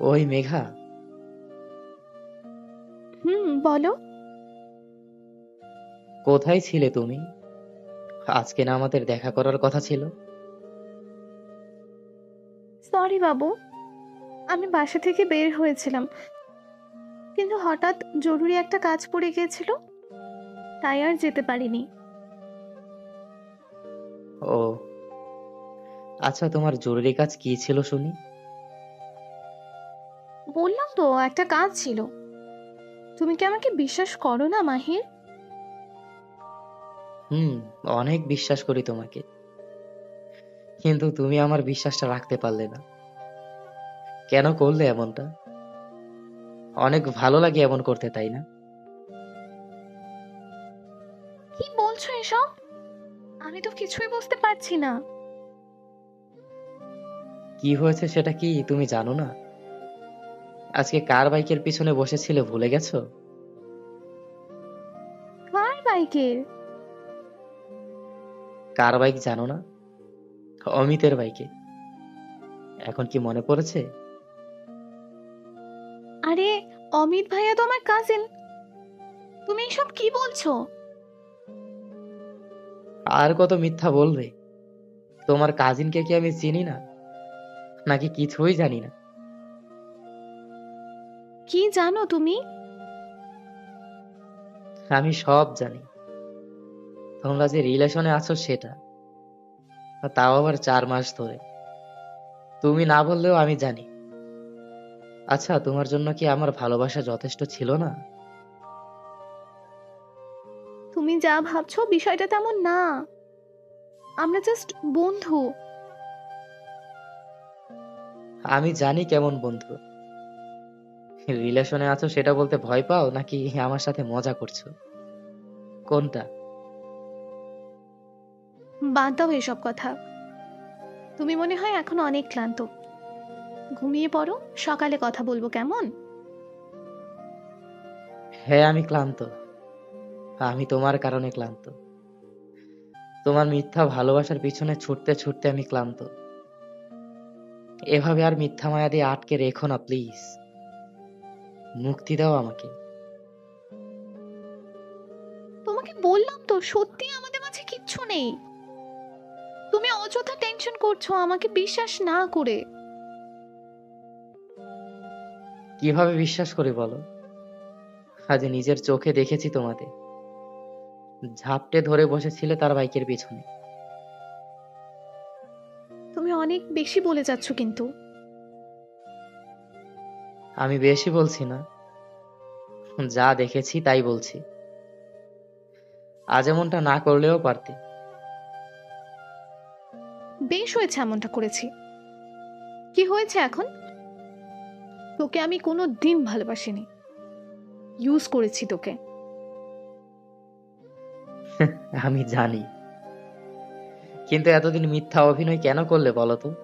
ওই মেঘা। হুম বলো। কোথায় ছিলে তুমি? আজকে না আমাদের দেখা করার কথা ছিল। সরি বাবু আমি বাসা থেকে বের হয়েছিলাম। কিন্তু হঠাৎ জরুরি একটা কাজ পড়ে গিয়েছিল তাই আর যেতে পারিনি। ও আচ্ছা তোমার জরুরি কাজ কি ছিল শুনি? একটা কাজ ছিল। তুমি কি আমাকে বিশ্বাস করো না মাহির? হুম অনেক বিশ্বাস করি তোমাকে। কিন্তু তুমি আমার বিশ্বাসটা রাখতে পারলে না। কেন করলে এমনটা? অনেক ভালো লাগে এমন করতে তাই না? কি বলছো এসব? আমি তো কিছুই বুঝতে পারছি না। কি হয়েছে সেটা কি তুমি জানো না? আজকে কার বাইকের পিছনে বসেছিলে ভুলে গেছো? কার বাইকের? কার বাইক জানো না? অমিতের বাইকে। এখন কি মনে পড়েছে? আরে অমিত ভাইয়া তো আমার কাজিন তুমি এসব কি বলছো? আর কত মিথ্যা বলবে? তোমার কাজিনকে কি আমি চিনি না? নাকি কিছুই জানি না? কি জানো তুমি? আমি সব জানি। তোমরা যে রিলেশনে আছো সেটা। তাও আবার চার মাস ধরে। তুমি না বললেও আমি জানি। আচ্ছা তোমার জন্য কি আমার ভালোবাসা যথেষ্ট ছিল না? তুমি যা ভাবছ বিষয়টা তেমন না। আমরা জাস্ট বন্ধু। আমি জানি কেমন বন্ধু। রিলেশনে আছো সেটা বলতে ভয় পাও নাকি আমার সাথে মজা করছ? কোনটা? বাদ দাও এসব কথা। তুমি মনে হয় এখন অনেক ক্লান্ত। ঘুমিয়ে পড়ো সকালে কথা বলব কেমন? হ্যাঁ আমি ক্লান্ত। আমি তোমার কারণে ক্লান্ত। তোমার মিথ্যা ভালোবাসার পিছনে ছুটতে ছুটতে আমি ক্লান্ত। এভাবে আর মিথ্যা মায়া দিয়ে আটকে রেখো না প্লিজ। মুক্তি দাও আমাকে। তোমাকে বললাম তো সত্যি আমাদের মাঝে কিচ্ছু নেই। তুমি অযথা টেনশন করছ আমাকে বিশ্বাস না করে। কীভাবে বিশ্বাস করি বলো? আজ নিজের চোখে দেখেছি তোমাদের। ঝাপটে ধরে বসেছিলে তার বাইকের পিছনে। তুমি অনেক বেশি বলে যাচ্ছ কিন্তু। আমি বেশি বলছি না। যা দেখেছি তাই বলছি। আজ এমনটা না করলেও পারতে। বেশ হয়েছে এমনটা করেছি। কি হয়েছে এখন? তোকে আমি কোনো দিন ভালোবাসিনি। ইউজ করেছি তোকে। আমি জানি। কিন্তু এতদিন মিথ্যা অভিনয় কেন করলে বলো তো?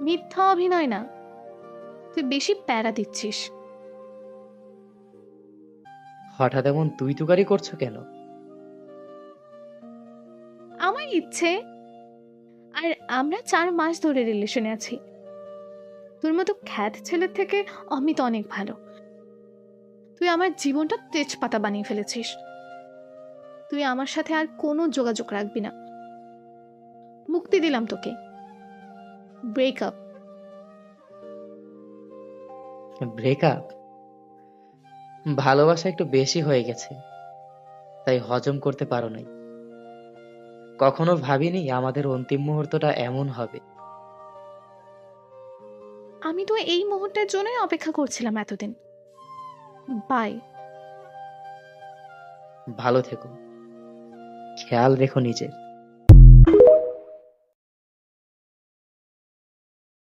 মিথ্যা অভিনয় না। তুই বেশি প্যারা দিচ্ছিস। হঠাৎ এমন তুই তুকারি করছ কেন? আমার ইচ্ছে। আর আমরা চার মাস ধরে রিলেশনে আছি। তোর মতো খ্যাত ছেলের থেকে অমিত অনেক ভালো। তুই আমার জীবনটা তেজপাতা বানিয়ে ফেলেছিস। তুই আমার সাথে আর কোনো যোগাযোগ রাখবি না। মুক্তি দিলাম তোকে। ব্রেকআপ ব্রেকআপ ভালোবাসা একটু বেশি হয়ে গেছে তাই হজম করতে পারো নাই। কখনো ভাবিনি আমাদের অন্তিম মুহূর্তটা এমন হবে। আমি তো এই মুহূর্তের জন্যই অপেক্ষা করছিলাম এতদিন। বাই ভালো থেকো। খেয়াল রেখো নিজের।